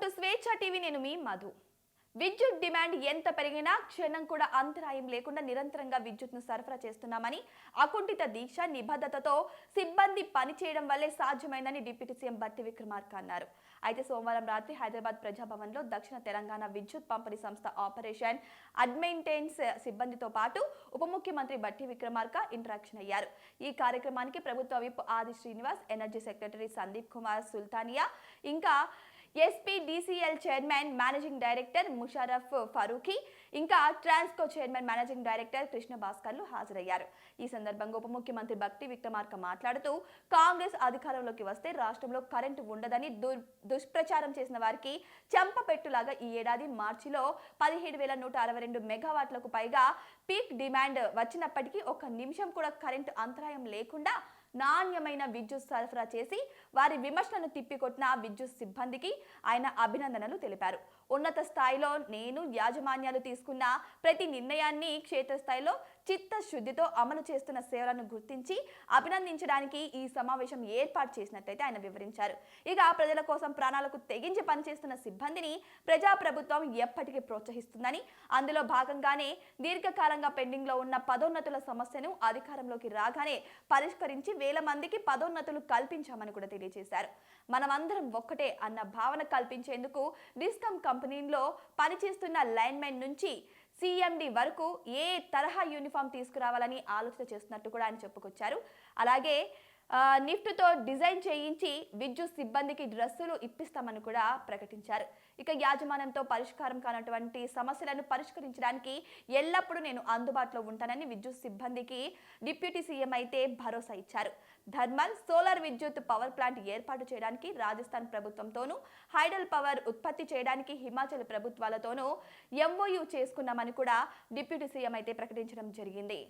To స్వేచ్ఛ TV. నేను మీ మధు. విద్యుత్ డిమాండ్ ఎంత పెరిగినా క్షణం కూడా అంతరాయం లేకుండా నిరంతరంగా విద్యుత్ను సరఫరా చేస్తున్నామని అకుంఠిత దీక్ష నిబద్ధతతో సిబ్బంది పనిచేయడం వల్లే సాధ్యమైందని డిప్యూటీ సీఎం బట్టి విక్రమార్క అన్నారు. అయితే సోమవారం రాత్రి హైదరాబాద్ ప్రజాభవన్లో దక్షిణ తెలంగాణ విద్యుత్ పంపిణీ సంస్థ ఆపరేషన్ అడ్మైంటెన్స్ సిబ్బందితో పాటు ఉప ముఖ్యమంత్రి బట్టి విక్రమార్క ఇంటరాక్షన్ అయ్యారు. ఈ కార్యక్రమానికి ప్రభుత్వ whip Adi Srinivas energy secretary Sandeep Kumar Sultania ఇంకా SP DCL chairman managing director Musharraf Farooqui ఇంకా Transco chairman managing director Krishna భాస్కర్లు హాజరయ్యారు. ఈ సందర్భంగా ఉప ముఖ్యమంత్రి భక్తి విక్రమార్క మాట్లాడుతూ కాంగ్రెస్ అధికారంలోకి వస్తే రాష్ట్రంలో కరెంటు ఉండదని దు- దుష్ప్రచారం చేసిన వారికి చెంపపెట్టులాగా ఈ ఏడాది మార్చిలో పదిహేడు వేల నూట అరవై రెండు మెగావాట్లకు పైగా పీక్ డిమాండ్ వచ్చినప్పటికీ ఒక నిమిషం కూడా కరెంటు అంతరాయం లేకుండా నాణ్యమైన విద్యుత్ సరఫరా చేసి వారి విమర్శలను తిప్పికొట్టిన విద్యుత్ సిబ్బందికి ఆయన అభినందనలు తెలిపారు. ఉన్నత స్థాయిలో నేను యాజమాన్యాలు తీసుకున్న ప్రతి నిర్ణయాన్ని క్షేత్రస్థాయిలో చిత్తశుద్ధితో అమలు చేస్తున్న సేవలను గుర్తించి అభినందించడానికి ఈ సమావేశం ఏర్పాటు చేసినట్లయితే ఆయన వివరించారు. ఇక ప్రజల కోసం ప్రాణాలకు తెగించి పనిచేస్తున్న సిబ్బందిని ప్రజాప్రభుత్వం ఎప్పటికీ ప్రోత్సహిస్తుందని అందులో భాగంగానే దీర్ఘకాలంగా పెండింగ్లో ఉన్న పదోన్నతుల సమస్యను అధికారంలోకి రాగానే పరిష్కరించి వేల మందికి పదోన్నతులు కల్పించామని కూడా తెలియజేశారు. మనమందరం ఒక్కటే అన్న భావన కల్పించేందుకు డిస్కమ్ కంపెనీలో పనిచేస్తున్న లైన్మెన్ నుంచి సిఎండి వరకు ఏ తరహా యూనిఫామ్ తీసుకురావాలని ఆలోచన చేస్తున్నట్టు కూడా ఆయన చెప్పుకొచ్చారు. అలాగే నిఫ్ట్తో డిజైన్ చేయించి విద్యుత్ సిబ్బందికి డ్రెస్సులు ఇప్పిస్తామని కూడా ప్రకటించారు. ఇక యాజమాన్యంతో పరిష్కారం కానటువంటి సమస్యలను పరిష్కరించడానికి ఎల్లప్పుడూ నేను అందుబాటులో ఉంటానని విద్యుత్ సిబ్బందికి డిప్యూటీ సీఎం అయితే భరోసా ఇచ్చారు. థర్మల్ సోలార్ విద్యుత్ పవర్ ప్లాంట్ ఏర్పాటు చేయడానికి రాజస్థాన్ ప్రభుత్వంతోనూ హైడల్ పవర్ ఉత్పత్తి చేయడానికి హిమాచల్ ప్రభుత్వాలతోనూ ఎంఓయూ చేసుకున్నామని కూడా డిప్యూటీ సీఎం అయితే ప్రకటించడం జరిగింది.